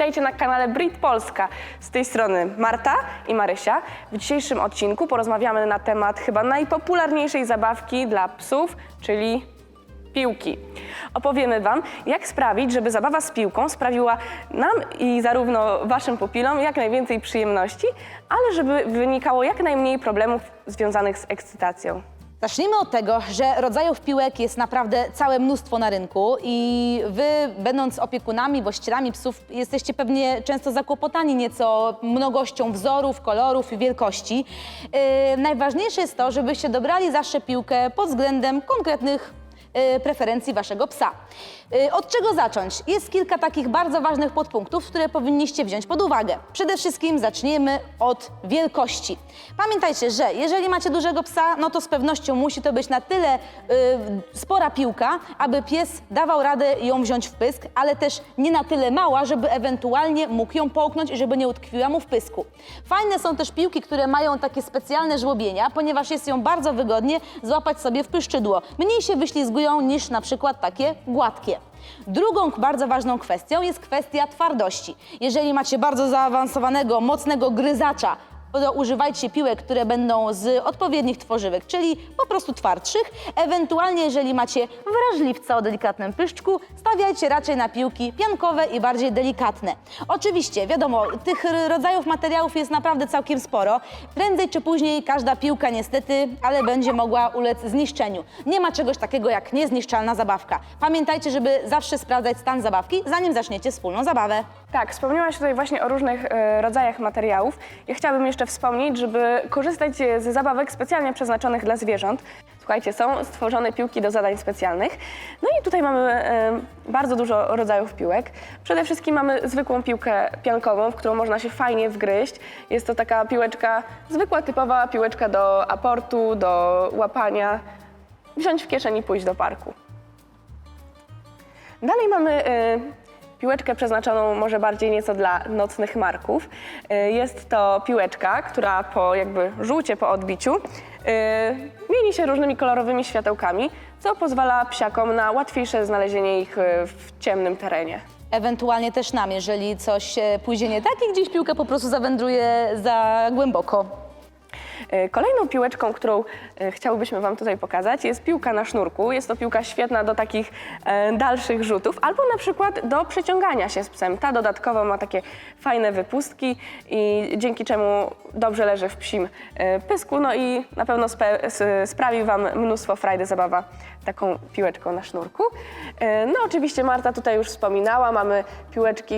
witajcie na kanale Brit Polska. Z tej strony Marta i Marysia. W dzisiejszym odcinku porozmawiamy na temat chyba najpopularniejszej zabawki dla psów, czyli piłki. Opowiemy Wam, jak sprawić, żeby zabawa z piłką sprawiła nam i zarówno Waszym pupilom jak najwięcej przyjemności, ale żeby wynikało jak najmniej problemów związanych z ekscytacją. Zacznijmy od tego, że rodzajów piłek jest naprawdę całe mnóstwo na rynku i wy, będąc opiekunami, właścicielami psów, jesteście pewnie często zakłopotani nieco mnogością wzorów, kolorów i wielkości. Yy, najważniejsze jest to, żebyście dobrali zawsze piłkę pod względem konkretnych preferencji waszego psa. Yy, Od czego zacząć? Jest kilka takich bardzo ważnych podpunktów, które powinniście wziąć pod uwagę. Przede wszystkim zaczniemy od wielkości. Pamiętajcie, że jeżeli macie dużego psa, no to z pewnością musi to być na tyle y, spora piłka, aby pies dawał radę ją wziąć w pysk, ale też nie na tyle mała, żeby ewentualnie mógł ją połknąć i żeby nie utkwiła mu w pysku. Fajne są też piłki, które mają takie specjalne żłobienia, ponieważ jest ją bardzo wygodnie złapać sobie w pyszczydło. Mniej się niż na przykład takie gładkie. Drugą bardzo ważną kwestią jest kwestia twardości. Jeżeli macie bardzo zaawansowanego, mocnego gryzacza, używajcie piłek, które będą z odpowiednich tworzywek, czyli po prostu twardszych. Ewentualnie, jeżeli macie wrażliwca o delikatnym pyszczku, stawiajcie raczej na piłki piankowe i bardziej delikatne. Oczywiście, wiadomo, tych rodzajów materiałów jest naprawdę całkiem sporo. Prędzej czy później każda piłka niestety, ale będzie mogła ulec zniszczeniu. Nie ma czegoś takiego jak niezniszczalna zabawka. Pamiętajcie, żeby zawsze sprawdzać stan zabawki, zanim zaczniecie wspólną zabawę. Tak, wspomniałaś tutaj właśnie o różnych e, rodzajach materiałów. Ja chciałabym jeszcze wspomnieć, żeby korzystać e, ze zabawek specjalnie przeznaczonych dla zwierząt. Słuchajcie, są stworzone piłki do zadań specjalnych. No i tutaj mamy e, bardzo dużo rodzajów piłek. Przede wszystkim mamy zwykłą piłkę piankową, w którą można się fajnie wgryźć. Jest to taka piłeczka, zwykła, typowa piłeczka do aportu, do łapania. Wziąć w kieszeni i pójść do parku. Dalej mamy piłeczkę przeznaczoną może bardziej nieco dla nocnych marków. Y, jest to piłeczka, która po jakby rzucie, po odbiciu y, mieni się różnymi kolorowymi światełkami, co pozwala psiakom na łatwiejsze znalezienie ich y, w ciemnym terenie. Ewentualnie też nam, jeżeli coś e, pójdzie nie tak i gdzieś piłka po prostu zawędruje za głęboko. E, Kolejną piłeczką, którą e, chciałybyśmy Wam tutaj pokazać, jest piłka na sznurku. Jest to piłka świetna do takich e, dalszych rzutów, albo na przykład do przeciągania się z psem. Ta dodatkowo ma takie fajne wypustki i dzięki czemu dobrze leży w psim pysku. No i na pewno sprawi Wam mnóstwo frajdy zabawa taką piłeczką na sznurku. No oczywiście Marta tutaj już wspominała, mamy piłeczki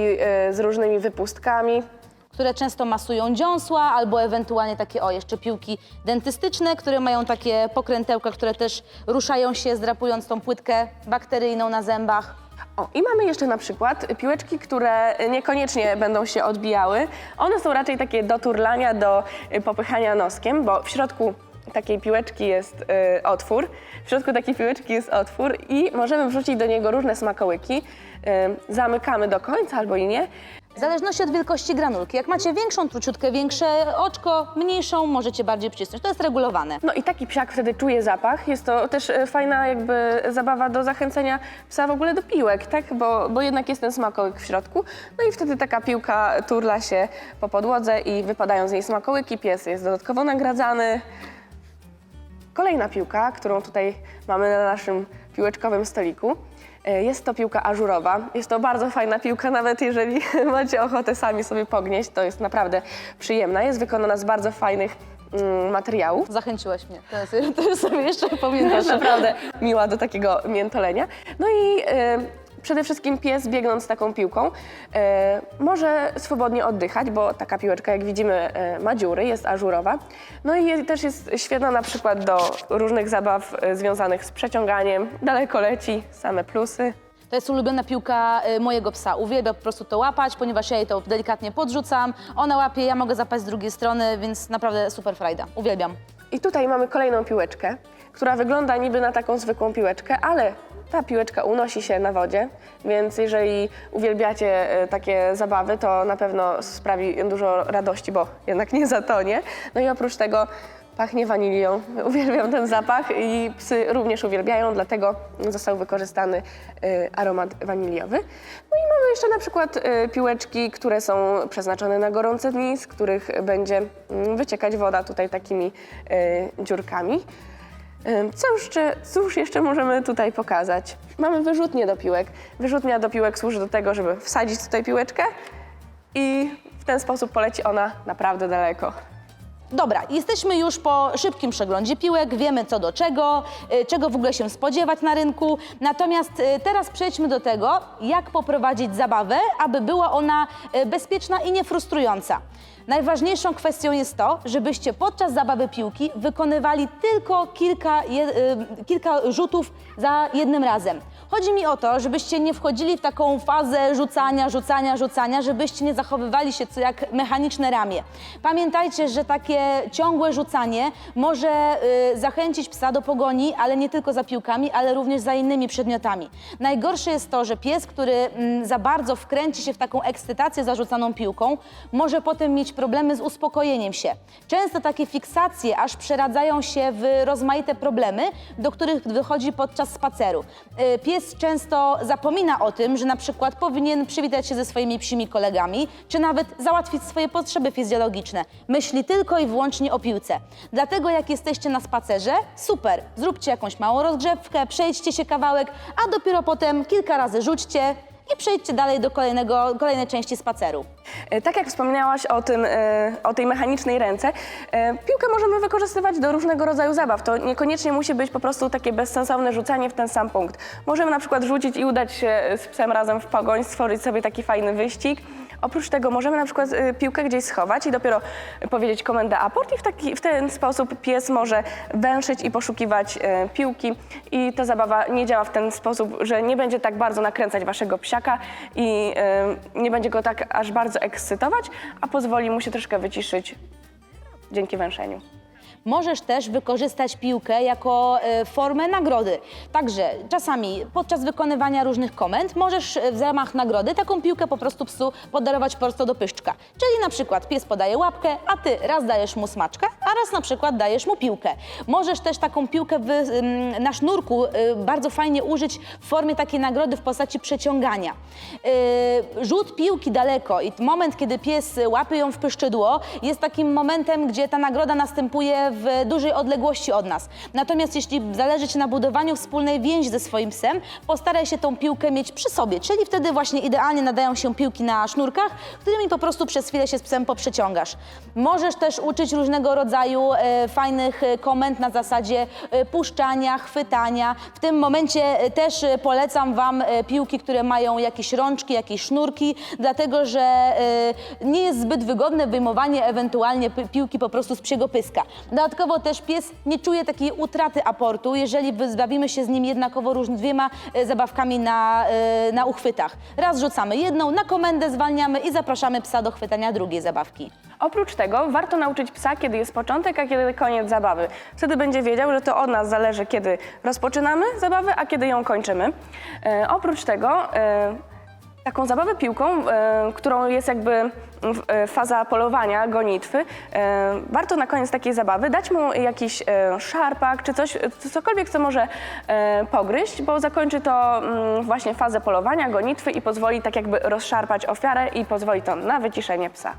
z różnymi wypustkami. Które często masują dziąsła, albo ewentualnie takie, o, jeszcze piłki dentystyczne, które mają takie pokrętełka, które też ruszają się, zdrapując tą płytkę bakteryjną na zębach. O, i mamy jeszcze na przykład piłeczki, które niekoniecznie będą się odbijały. One są raczej takie do turlania, do y, popychania noskiem, bo w środku takiej piłeczki jest y, otwór. W środku takiej piłeczki jest otwór i możemy wrzucić do niego różne smakołyki. Y, zamykamy do końca albo i nie. W zależności od wielkości granulki. Jak macie większą truciutkę, większe oczko, mniejszą, możecie bardziej przycisnąć. To jest regulowane. No i taki psiak wtedy czuje zapach. Jest to też e, fajna jakby zabawa do zachęcenia psa w ogóle do piłek, tak? Bo, bo jednak jest ten smakołyk w środku. No i wtedy taka piłka turla się po podłodze i wypadają z niej smakołyki. Pies jest dodatkowo nagradzany. Kolejna piłka, którą tutaj mamy na naszym piłeczkowym stoliku. E, Jest to piłka ażurowa. Jest to bardzo fajna piłka, nawet jeżeli macie ochotę sami sobie pognieść, to jest naprawdę przyjemna. Jest wykonana z bardzo fajnych mm, materiałów. Zachęciłaś mnie. Teraz też sobie jeszcze pamiętasz. Naprawdę miła do takiego miętolenia. No i e, przede wszystkim pies biegnąc taką piłką e, może swobodnie oddychać, bo taka piłeczka, jak widzimy, e, ma dziury, jest ażurowa. No i je- też jest świetna na przykład do różnych zabaw e, związanych z przeciąganiem. Daleko leci, same plusy. To jest ulubiona piłka y, mojego psa. Uwielbia po prostu to łapać, ponieważ ja jej to delikatnie podrzucam. Ona łapie, ja mogę zapaść z drugiej strony, więc naprawdę super frajda. Uwielbiam. I tutaj mamy kolejną piłeczkę, która wygląda niby na taką zwykłą piłeczkę, ale ta piłeczka unosi się na wodzie, więc jeżeli uwielbiacie e, takie zabawy, to na pewno sprawi dużo radości, bo jednak nie zatonie. No i oprócz tego Pachnie wanilią. Uwielbiam ten zapach i psy również uwielbiają, dlatego został wykorzystany y, aromat waniliowy. No i mamy jeszcze na przykład y, piłeczki, które są przeznaczone na gorące dni, z których będzie mm, wyciekać woda tutaj takimi dziurkami. Co jeszcze, cóż jeszcze możemy tutaj pokazać? Mamy wyrzutnię do piłek. Wyrzutnia do piłek służy do tego, żeby wsadzić tutaj piłeczkę i w ten sposób poleci ona naprawdę daleko. Dobra, jesteśmy już po szybkim przeglądzie piłek, wiemy co do czego, y, czego w ogóle się spodziewać na rynku. Natomiast y, teraz przejdźmy do tego, jak poprowadzić zabawę, aby była ona y, bezpieczna i niefrustrująca. Najważniejszą kwestią jest to, żebyście podczas zabawy piłki wykonywali tylko kilka, je, y, kilka rzutów za jednym razem. Chodzi mi o to, żebyście nie wchodzili w taką fazę rzucania, rzucania, rzucania, żebyście nie zachowywali się co jak mechaniczne ramię. Pamiętajcie, że takie ciągłe rzucanie może y, zachęcić psa do pogoni, ale nie tylko za piłkami, ale również za innymi przedmiotami. Najgorsze jest to, że pies, który mm, za bardzo wkręci się w taką ekscytację zarzucaną piłką, może potem mieć problemy z uspokojeniem się. Często takie fiksacje aż przeradzają się w rozmaite problemy, do których wychodzi podczas spaceru. Y, Pies często zapomina o tym, że na przykład powinien przywitać się ze swoimi psimi kolegami, czy nawet załatwić swoje potrzeby fizjologiczne. Myśli tylko i wyłącznie o piłce. Dlatego jak jesteście na spacerze, super, zróbcie jakąś małą rozgrzewkę, przejdźcie się kawałek, a dopiero potem kilka razy rzućcie i przejdźcie dalej do kolejnego, kolejnej części spaceru. E, Tak jak wspomniałaś o, tym, e, o tej mechanicznej ręce, e, piłkę możemy wykorzystywać do różnego rodzaju zabaw. To niekoniecznie musi być po prostu takie bezsensowne rzucanie w ten sam punkt. Możemy na przykład rzucić i udać się z psem razem w pogoń, stworzyć sobie taki fajny wyścig. Oprócz tego możemy na przykład e, piłkę gdzieś schować i dopiero powiedzieć komendę aport i w, taki, w ten sposób pies może węszyć i poszukiwać e, piłki i ta zabawa nie działa w ten sposób, że nie będzie tak bardzo nakręcać waszego psiaka i e, nie będzie go tak aż bardzo ekscytować, a pozwoli mu się troszkę wyciszyć dzięki węszeniu. Możesz też wykorzystać piłkę jako e, formę nagrody. Także czasami podczas wykonywania różnych komend możesz e, w ramach nagrody taką piłkę po prostu psu podarować prosto do pyszczka. Czyli na przykład pies podaje łapkę, a ty raz dajesz mu smaczkę, a raz na przykład dajesz mu piłkę. Możesz też taką piłkę na sznurku y, bardzo fajnie użyć w formie takiej nagrody w postaci przeciągania. Y, rzut piłki daleko i moment, kiedy pies łapie ją w pyszczydło, jest takim momentem, gdzie ta nagroda następuje w dużej odległości od nas. Natomiast jeśli zależy Ci na budowaniu wspólnej więzi ze swoim psem, postaraj się tą piłkę mieć przy sobie, czyli wtedy właśnie idealnie nadają się piłki na sznurkach, którymi po prostu przez chwilę się z psem poprzeciągasz. Możesz też uczyć różnego rodzaju e, fajnych e, komend na zasadzie e, puszczania, chwytania. W tym momencie też polecam Wam piłki, które mają jakieś rączki, jakieś sznurki, dlatego że nie jest zbyt wygodne wyjmowanie ewentualnie pi- piłki po prostu z psiego pyska. Dodatkowo też pies nie czuje takiej utraty aportu, jeżeli zbawimy się z nim jednakowo różnymi dwiema e, zabawkami na, e, na uchwytach. Raz rzucamy jedną, na komendę zwalniamy i zapraszamy psa do chwytania drugiej zabawki. Oprócz tego warto nauczyć psa, kiedy jest początek, a kiedy koniec zabawy. Wtedy będzie wiedział, że to od nas zależy, kiedy rozpoczynamy zabawę, a kiedy ją kończymy. E, oprócz tego e, taką zabawę piłką, e, którą jest jakby e, faza polowania, gonitwy, e, warto na koniec takiej zabawy dać mu jakiś e, szarpak czy coś, cokolwiek, co może e, pogryźć, bo zakończy to mm, właśnie fazę polowania, gonitwy i pozwoli tak jakby rozszarpać ofiarę i pozwoli to na wyciszenie psa.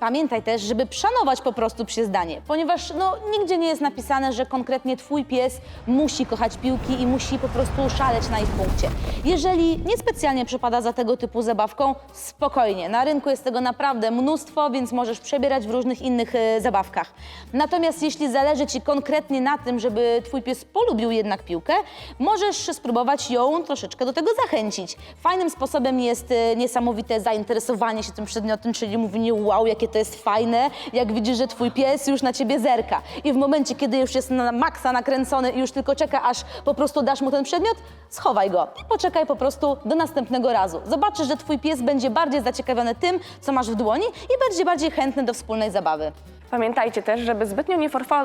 Pamiętaj też, żeby szanować po prostu psie zdanie, ponieważ no, nigdzie nie jest napisane, że konkretnie twój pies musi kochać piłki i musi po prostu szaleć na ich punkcie. Jeżeli niespecjalnie przepada za tego typu zabawką, spokojnie. Na rynku jest tego naprawdę mnóstwo, więc możesz przebierać w różnych innych e, zabawkach. Natomiast jeśli zależy ci konkretnie na tym, żeby twój pies polubił jednak piłkę, możesz spróbować ją troszeczkę do tego zachęcić. Fajnym sposobem jest e, niesamowite zainteresowanie się tym przedmiotem, czyli mówienie wow, jakie to jest fajne, jak widzisz, że twój pies już na ciebie zerka. I w momencie, kiedy już jest na maksa nakręcony i już tylko czeka, aż po prostu dasz mu ten przedmiot, schowaj go i poczekaj po prostu do następnego razu. Zobaczysz, że twój pies będzie bardziej zaciekawiony tym, co masz w dłoni i będzie bardziej chętny do wspólnej zabawy. Pamiętajcie też, żeby zbytnio nie forfo...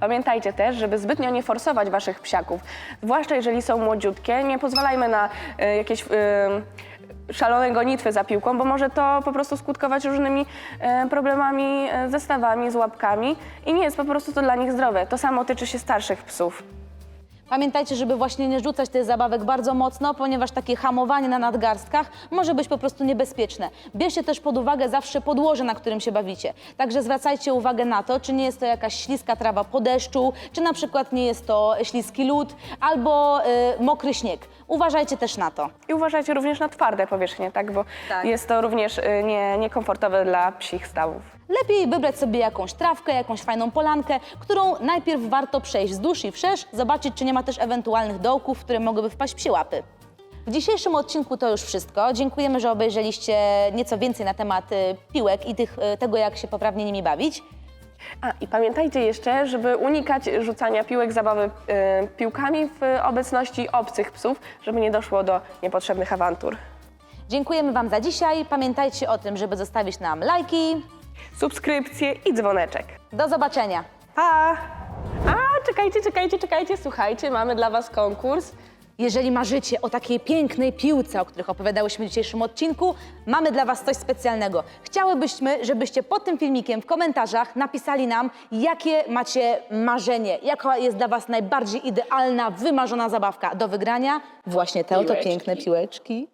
Pamiętajcie też, żeby zbytnio nie forsować waszych psiaków. Zwłaszcza jeżeli są młodziutkie, nie pozwalajmy na e, jakieś e, szalone gonitwy za piłką, bo może to po prostu skutkować różnymi e, problemami, e, zestawami z łapkami i nie jest po prostu to dla nich zdrowe. To samo tyczy się starszych psów. Pamiętajcie, żeby właśnie nie rzucać tych zabawek bardzo mocno, ponieważ takie hamowanie na nadgarstkach może być po prostu niebezpieczne. Bierzcie też pod uwagę zawsze podłoże, na którym się bawicie. Także zwracajcie uwagę na to, czy nie jest to jakaś śliska trawa po deszczu, czy na przykład nie jest to śliski lód albo y, mokry śnieg. Uważajcie też na to. I uważajcie również na twarde powierzchnie, tak? bo Tak. jest to również e, nie, niekomfortowe dla psich stawów. Lepiej wybrać sobie jakąś trawkę, jakąś fajną polankę, którą najpierw warto przejść wzdłuż i wszerz, zobaczyć, czy nie ma też ewentualnych dołków, w które mogłyby wpaść psie łapy. W dzisiejszym odcinku to już wszystko. Dziękujemy, że obejrzeliście nieco więcej na temat y, piłek i tych, y, tego, jak się poprawnie nimi bawić. A i pamiętajcie jeszcze, żeby unikać rzucania piłek, zabawy e, piłkami w obecności obcych psów, żeby nie doszło do niepotrzebnych awantur. Dziękujemy Wam za dzisiaj. Pamiętajcie o tym, żeby zostawić nam lajki. Subskrypcje i dzwoneczek. Do zobaczenia. Pa! A, czekajcie, czekajcie, czekajcie, słuchajcie, mamy dla Was konkurs. Jeżeli marzycie o takiej pięknej piłce, o których opowiadałyśmy w dzisiejszym odcinku, mamy dla Was coś specjalnego. Chciałybyśmy, żebyście pod tym filmikiem w komentarzach napisali nam, jakie macie marzenie, jaka jest dla Was najbardziej idealna, wymarzona zabawka do wygrania. Właśnie te oto Piłeczki. piękne piłeczki.